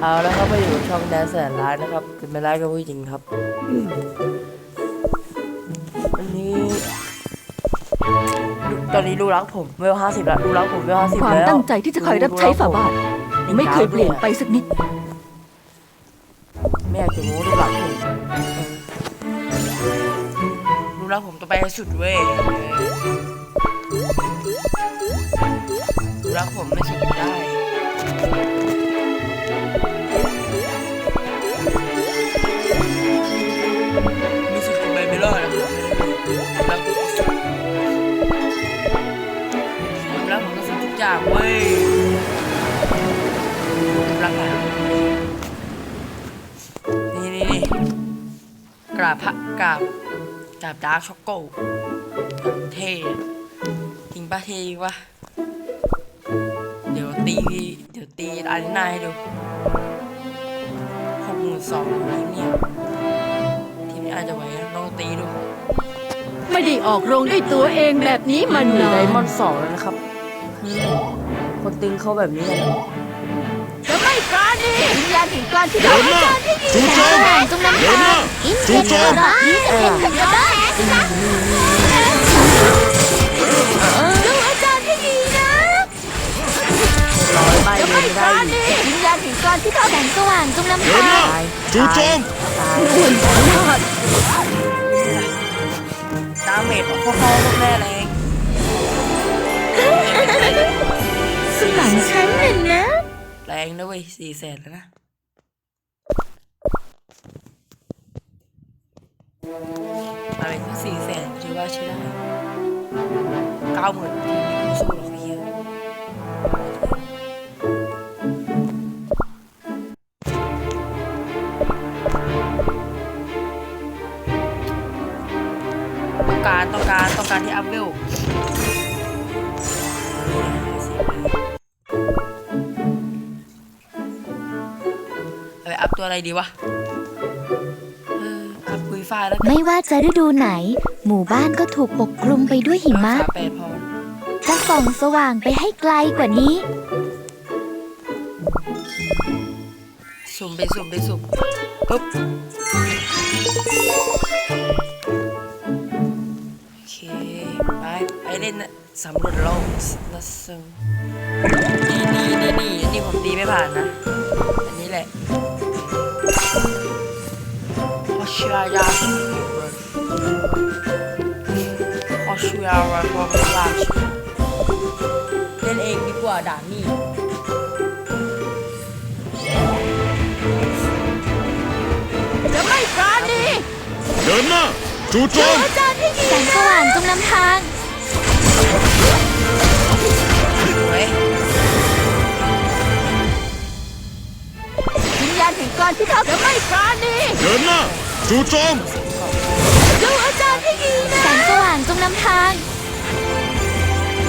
เอาแล้วครับมาอยู่กับช่องแดนแสนร้ายนะครับเป็นไม่ร้ายกับผู้หญิงครับอันนี้ตอนนี้ลูกรักผมเวลห้าสิบแล้วลูกรักผมเวลห้าสิบความแล้วตั้งใจที่จะคอยรับใช้ฝ่าบาท ไม่เคยเปลี่ยนไปสักนิด ไม่อยากจะรู้ลูกรักผมลูกรักผมต้องไปให้สุดเว้ยลูกรักผมไม่สุดไม่ได้ มีสุดก็ไปไม่รอนะครับรักผมสุดรักผมต้องสุดทุกอย่างเว้ยรักใครอะนี่นี่นี่กราบพระกราบกราบดาร์กช็อกโก้เท่จริงปะเท่จริงปะเดี๋ยวตีเดี๋ยวตีอารีนาให้ดูหกหมื่นสองทีมเนี่ย นี้อาจจะไหวนะลองตีดู ไม่ได้ออกโรงด้วยตัวเองแบบนี้มันหนนึ่งอไดนมอนด์สองแล้วนะครับคือคนตึงเขาแบบนี้เลยจะไม่ปราณีวิญญาณแห่งการที่เดินหน้าจู่โจมจงนำเดินหน้าจู่โจมนี้จะเป็นขยะได้ดูอาจารย์ให้ดีนะร้อยใบเลยไม่ได้วิญญาณแห่งการที่เขาแสงสว่างจงนำเดินทาหน้างตายจู่โจม ตายล้วนยอดดาเมจพ่อพ่อพวกแม่แรงสมังฉันน่ะนะ แรงนะเว้ยสี่แสนแล้วนะอะไรก็สี่แสนถือว่าใช้ได้เก้าหมื่นทีนี้กูสู้หรอก การต้องการต้องการที่อัพเวลเอาไปอัพตัวอะไรดีวะเอออัพคุยไฟล์แล้วกันไม่ว่าจะฤดูไหน หมู่บ้านก็ถูกปกคลุมไปด้วยหิมะสามแปดพอจะส่องสว่างไปให้ไกลกว่านี้ สุ่มไปสุ่มไปสุ่มปุ๊บ ล่นสำรวจโลกนะซึ่งนี่นี่นี่นี่อันนี้ผมตีไม่ผ่านนะ อันนี้แหละพอชายาชิพอชายาพอลาชิเล่นเองดีกว่าด่านนี้จะไม่ปราณีเดินหน้าจู่โจมแสงสว่างจงนำทาง วิญญาณแห่งการที่เขาจะไม่ปราณีเดินหน้าจู่โจมดูอาจารย์ให้ดีนะแสงสว่างจงนำทาง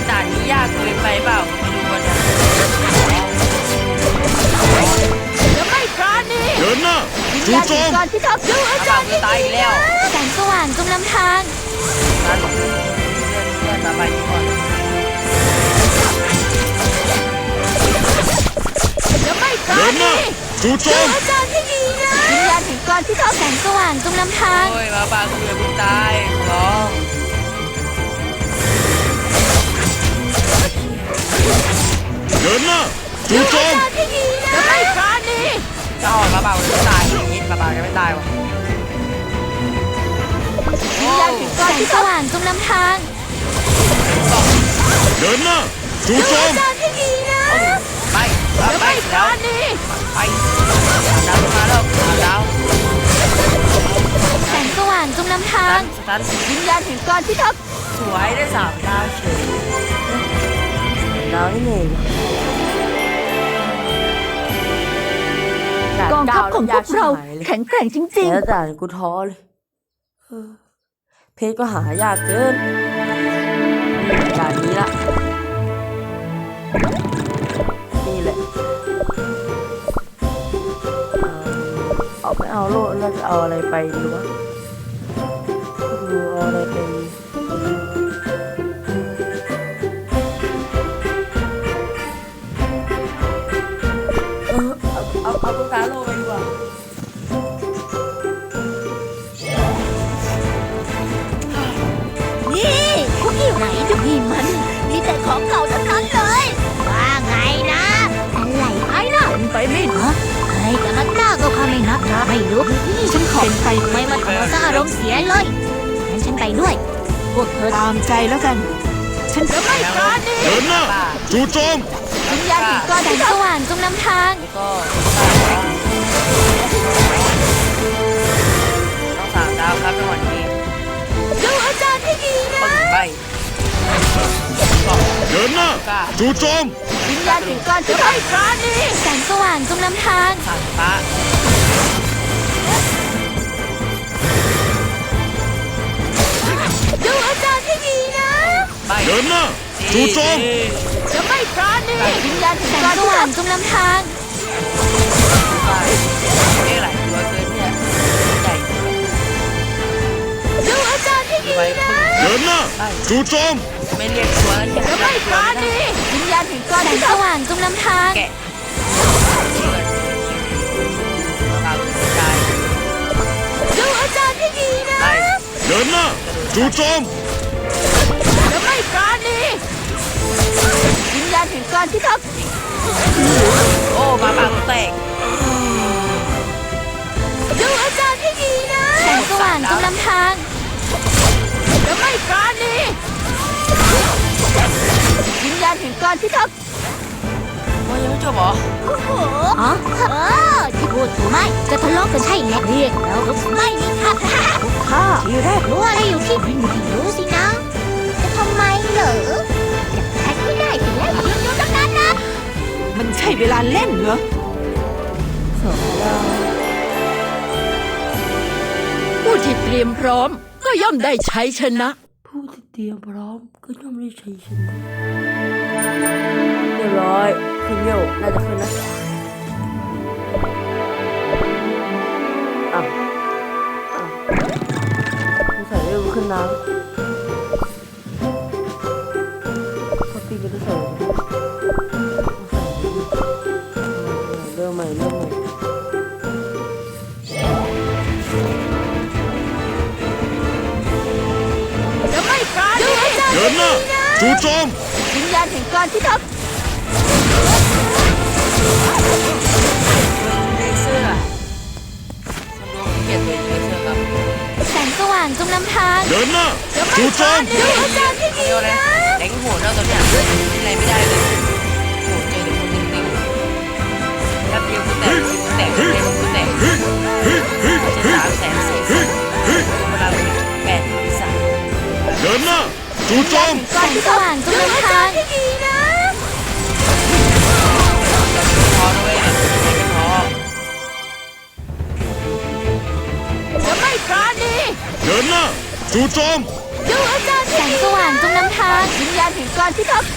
ด่านนี้ยากเกินไปเปล่าไม่รู้ว่าเนี่ยจะไม่ปราณีเดินหน้าวิญจู่ญาณโจแห่งมการที่เขาดูอาอาจาบารย์จะตายอีกแล้วแสงสว่างจงนำทางนั่นเล่นเล่นมาใหม่ดีกว่าจะไม่ปราเดินหณีน้า จู่โจดูมอาจารย์ให้ดีนะวิญญาณแห่งการที่เขาแสงสว่างจงนำทางโอ้ยมาบางกูอย่าเพิ่งตายขอร้องเดินหน้าจู่โจมให้ดีนะจะไม่ปราณีจะออกมาเปล่าจะไม่ตายอย่างนี้มาบางจะไม่ตายวะวิญญาณแห่งแสการงที่สเขาว่างจงนำทางเดินหน้าจู่ดูโจอามจารย์ให้ดีนะไปไปจะไปไม่ปแล้ราวณี ไปดาวมาแล้วดาวแสงสว่างจงนำทาตังนสตันวิญญาณแห่งการที่เขาสวยได้สามดาวเฉยดาวนี่เองกองทัพของพวกเราแข็งแกร่งจริงแล้วด่านกูท้อเลยเออเพชรก็หายากเกิน เอาโลดแล้วจะเอาอะไรไปดีวะดูเอาอะไรไปดีเออเอาเอาเอาตุ๊กตาโลไปดีกว่านี่คุกกี้ไหนดูนี่มันมีแต่ของเก่าทั้งนั้นเลย ว่าไงนะอะไรไอ้น่ะเป็นไปไม่ฮะเฮ้ยแต่มันหน้าก็พาไม่นับนะไม่รู้นี่ฉันขอ เป็นไปไม่มาทำเอาซะอารมณ์เสียเลยงั้นฉันไปด้วย พวกเธอตามใจแล้วกัน ฉันจะไม่ปราณีเดินหน้าจู่โจมวิญญาณห่งก้อนแสงสว่างจงนำทาง ก็ต้องสามดาวครับจังหวะนี้ดูอาจารย์ให้ดีนะ ไปเดินหน้าจู่โจมวิญญาณแห่งก้อนจะไม่ปราณีแสงสว่างจงนำทาง สามป้า เดินหน้าจู่โจมจะไม่ปราณีวิญญาณแห่งแสงก้อนสว่างจงนำทางไปเรียกหลายตัวเกินเนี่ยใหญ่ดูอาจารย์ให้ดีไว้นะเดินหน้าจู่โจมไม่เรียกตัวแล้วจะไม่ปราณีวิญญาณแห่งก้อนแสงสว่างจงนำทางแกะตามใจดูอาจารย์ให้ดีนะไล่เดินหน้าจู่โจมาณแห่งก้อนที่ทับโอ้มาปากแตกดูอาจารย์ให้ดีนะแสงสว่างจงนำทางจะไม่ปราณีวิญญาณแห่งก้อนที่ทับโอ้ยังไม่จบเหรอโอ้โหอ๋อเออที่พูดถูกไหมจะทะเลาะกันใช่แล้วเรียกแล้วไม่นี่ค่ะข้าทีแรกรู้อะไรอยู่ที่ไม่รู้สินะจะทำไมเหรอ มันใช่เวลาเล่นเหรอผู้ที่เตรียมพร้อม ก็ย่อมได้ใชัยชนะ ผู้ที่เตรียมพร้อมก็ย่อมได้ใชัยชนะเรียบร้อยขึ้นเร็วน่าจะขึ้นนะอ้าวอ้าวไม่ใส่เร็วขึ้นน้ำ ดินหน้าจู่โจมวิญญาณแห่งก้อนที่ทับเลเซอร์อะมันดูเกลียดตัวเองเลเซอร์ครับแสงสว่างจงนำทางเดินหน้าจู่โจมดูอาจารย์ให้เขาดีเรียกว่าอะไรแดงโหดแล้วตัวเนี้ยเล่นอะไรไม่ได้เลยโหดเจอแต่คนตึงๆถ้าเดียวกูแตกกูแตกเดียวกูแตกจะสามแสนสี่แสนเวลาเป็นแปดหรือสามเดินหน้า จู่โจมแสงสว่างจงนำทางพอด้วยไม่พอจะไม่ปราณีเดินหน้าจู่โจมดูอาจารย์แสงสว่างจงนำทางวิญญาณแห่งก้อนที่ทับส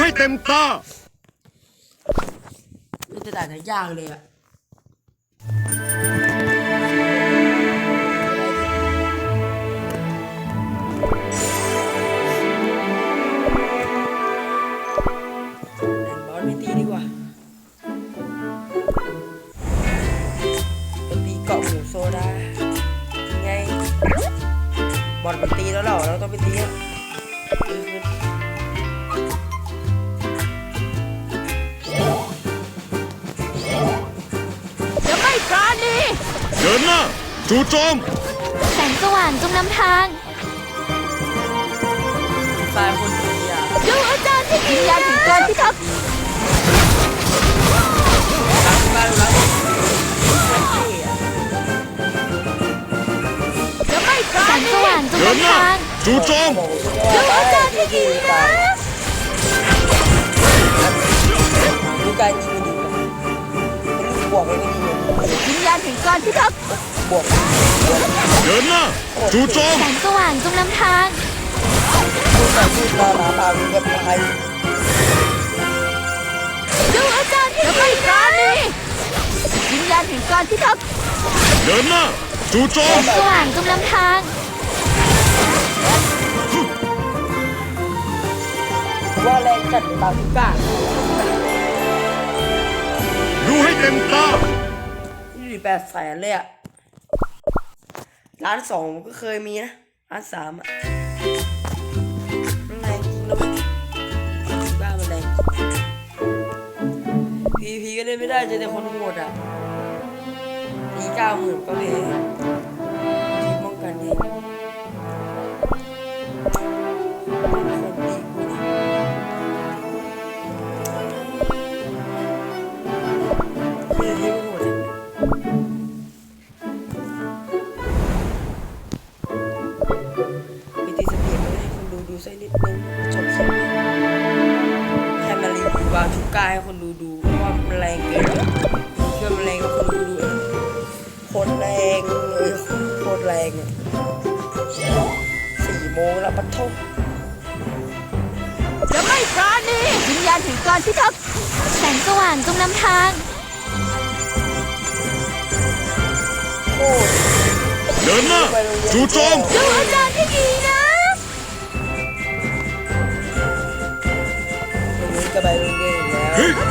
ให้เต็มตาไม่แต่ด่านไหนยากเลยอะ โจม แสงสว่างจงนำทางตายคนดีอะดูอาจารย์ให้วิดีญญาณแห่งก้อนที่ทับรักบ้านรักเท่อะจะไม่ปราแสงณีสว่างจงเดินหนำน้าทางจู่โจมดูอาจารย์ให้ดีนะดูการยิงมันดีกว่าเป็นลูกบวกเลยก็ดีอะ วิญญาณแห่งก้อนที่ทับบวกเดินหน้าจู่โจมแสงสว่างจงนำทางดูแต่พูดตาหมาตาดูกับใครดูอาจารย์ให้จะดีไม่ปราณีวิญญาณแห่งก้อนที่ทับดเดินหน้าจู่โจมสว่างจงนำทางว่าแรงจัดในบาทุก้าดูให้เต็มตายี่สิบ แปดแสนเลยอะร้านสองก็เคยมีนะร้านสามอะแรงจริงนะเว้ยบ้ามันแรงพีพีก็เล่นไม่ได้เจอแต่คนโหดอะตีเก้าหมื่นก็เลย โมงแล้วมท่าจะไม่ปราณีวิญญาณแห่งกรพิทักแสงสว่างจงนำทาง โคเดินหน้าจูจโจม ดูอาจารย์ที่ดีนะ ตรงนี้จะไปโรงเรียนแล้ว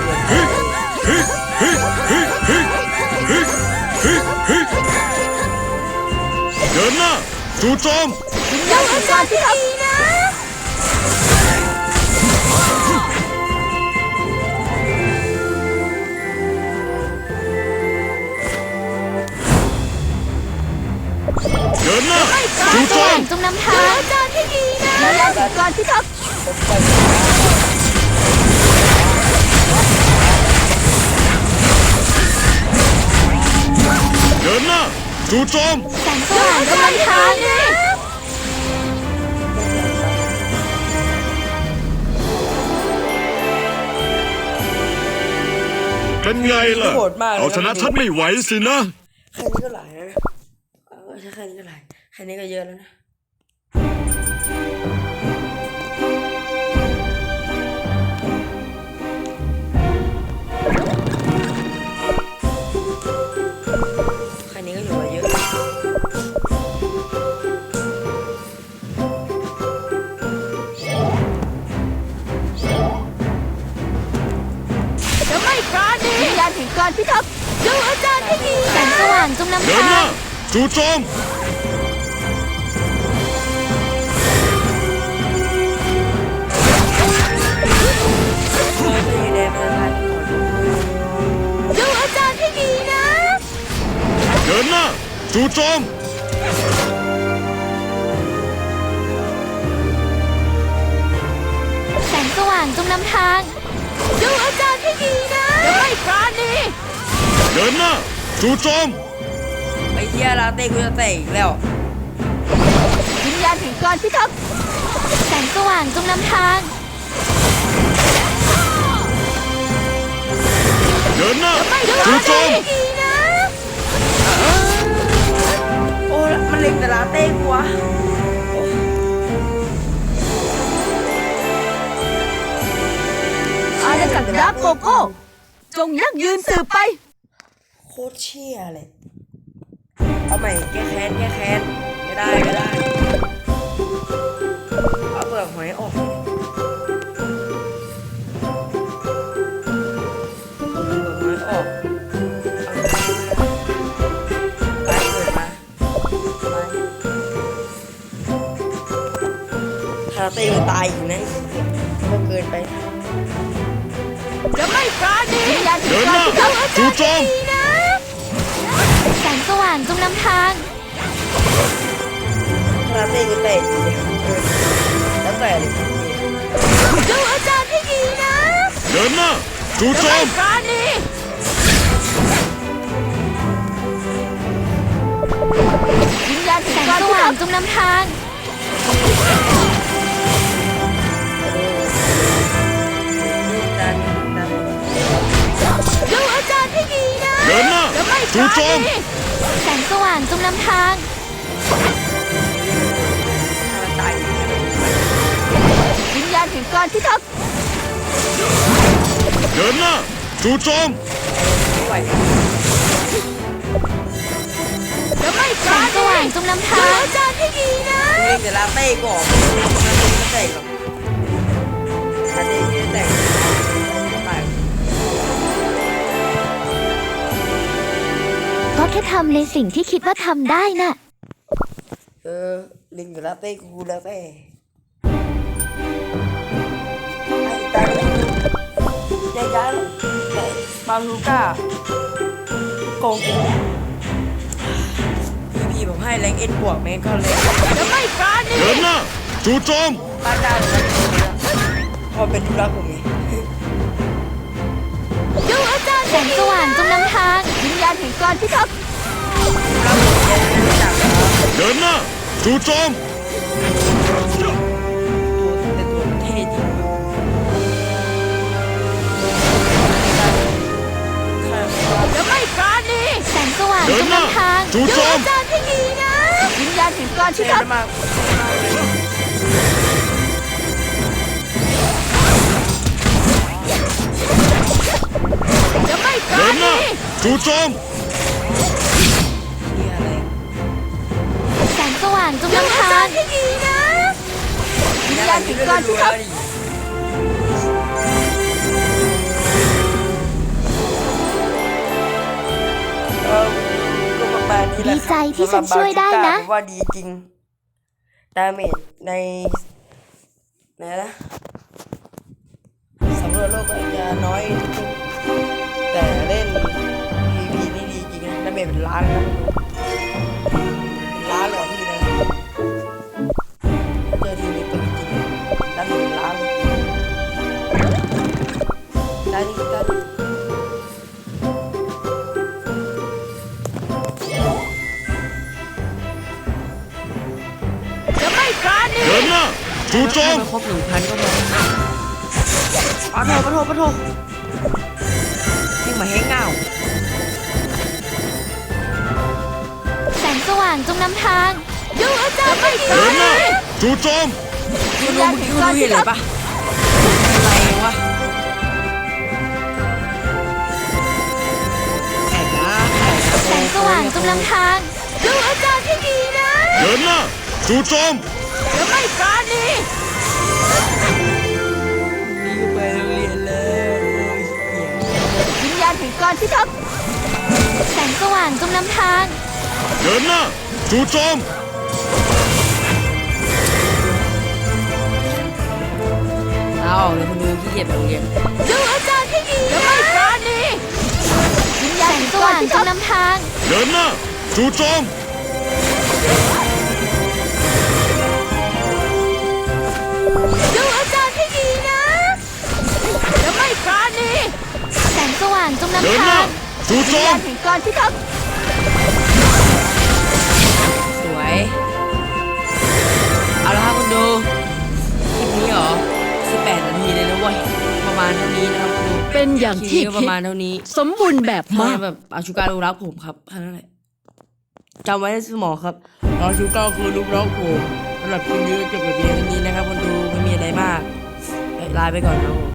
เดินหน้าจู่โจม วิญญาณของความที่เรานะเดินหนาจงนำทางจอนที่ดีนะวิญญาณของามที่ทัาเดินหน้าจู่โจมแสงสว่างกำลังทางนะ เป็นไงล่ะ โหดมากเลยเอาชนะฉันไม่ไหวสินะ แค่นี้ก็หลายแล้วนะเออแค่นี้ก็หลายแค่นี้ก็เยอะแล้วนะ รพิทักษ์เจ้อาจารย์ให้ดีแสงสว่างจงนำทางเดินทาหน้าจู่โจารย์ที่ดินหน้าจู่โจม เดินหน้าจู่โจมไปเที่ยวลาเต้กูจะเตะอีกแล้ว วิญญาณแห่งการพิทักษ์แสงสว่างจงนำทาง เดินหน้าดูจู่อาโจจารมย์ให้ดีนะโอ้มันเล็งแต่ลาเต้กูวะโอ้อาณาจักรดาร์กโกโก้จงยั่งยืนสืบไป โคตรเชี่ยเลยเอาใหม่แก้แค้นแก้แค้นไม่ได้ไม่ได้เอาเปลือกหอยออกคาเต้ตายอยู่นะก็เกินไป จะไม่ปราณีอย่าทิ้งเาที่เขาเดินหาจู่โจมานจงนำทางคาเพลงนี้ไปแล้วแต่ดูอาจารย์ให้ดีนะเดินหน้าจู่โจมการนี้วิญญาณแสงสว่างจงนำทางดูอาจารย์ให้ดีนะเดินหน้าจู่โจมางจงนำทางถ้ามันตายอีกเนี่ยวิญญาณแห่งการพิทักษ์เดินหน้าจู่โจมไม่ไหวางจงนำทางอาจารย์ให้ดีนะเล่นแต่ลาเต้ก่อนไม่แตกหรอกลาเต้ไม่แตกไม่ แค่ทำในสิ่งที่คิดว่าทำได้น่ะ เออ ลิงกับลาเต้กูลาเต้ไอ้ตายยายาบาลูก้าโกงพี่พี่ผมให้แรงเอ็นบวกแม่งก็เลยจะไม่ปราณีเดินหน้าจู่โจมบ้านได้เลยพอเป็นธุระผมไงดูอาจารย์แสงสว่างจงนำทางวิญญาณแห่งการพิทัก เดินหน้าจู่โจมตัวแต่ตัวมันเท่จริงข้าจะไม่ปราณีแสงสว่างเดิจนงหน้านำทางจู่ดูโจมอาจารย์ให้ดีนะ วิญญาณแห่งการพิเท่ทักษ์มากจะไม่ปเดิรานหน้าณี จู่โจมางจงดูนำทาจางให้ดีนะวิญญาณแห่งการพิทักษ์เออก็ประมาณนี้แหละดีใจที่ฉันช่วยได้นะ ว่าดีจริง ดาเมจในไหนนะสำรวจโลกก็อาจจะน้อยแต่เล่น PVP นี่ดีจริงนะดาเมจเป็นล้านนะ จู่โจมถ้าครบหนึ่งพันก็มาปะโทปะโทปะโทให้มาให้เงาแสงสว่างจงนำทางดูอาจารย์ไม่ปเดิรานหน้าณีจู่โจม คุณรู้เมื่อกี้คุณรู้เห็นอะไรปะอะไรวะแข่งนะแข่งนะแสงสว่างจงนำทางดูอาจารย์ให้ดีนะ เดินหน้าจู่โจม จะไม่ปราณีนี่ก็ไปโรงเรียนแล้วโอ้ยเหี้ยวิญญาณแห่งการพิทักษ์แสงสว่างจงนำทาง เดินหน้าจู่โจมเอาออกเลยคุณดูขี้เกียจไปโรงเรียนดูอาจารย์ให้ดีจะไม่ปราณีวิญแสญาณงแห่งสการว่างพิจทังกษ์นำทาง เดินหน้าจู่โจม เดินนำหน้าทางจู่โจวิญญามณแห่งการพิทักษ์สวย เอาละครับคุณดูคลิปนี้เหรอ18นาทีเลยนะเว้ยประมาณเท่านี้นะครับคุณดูเป็นอย่างคลิปที่นี้ก็ปคิดระมาณเท่านี้ สมบูรณ์แบบมามากแบบอาชูการลูกรักผมครับแค่นั้นแหละจำไว้ในสมองครับอาชูการคือลูกรักผมสำหรับคลิปนี้ก็จบแบบเพียงเท่านี้นะครับคนดูไม่มีอะไรมากลาไปก่อนครับผม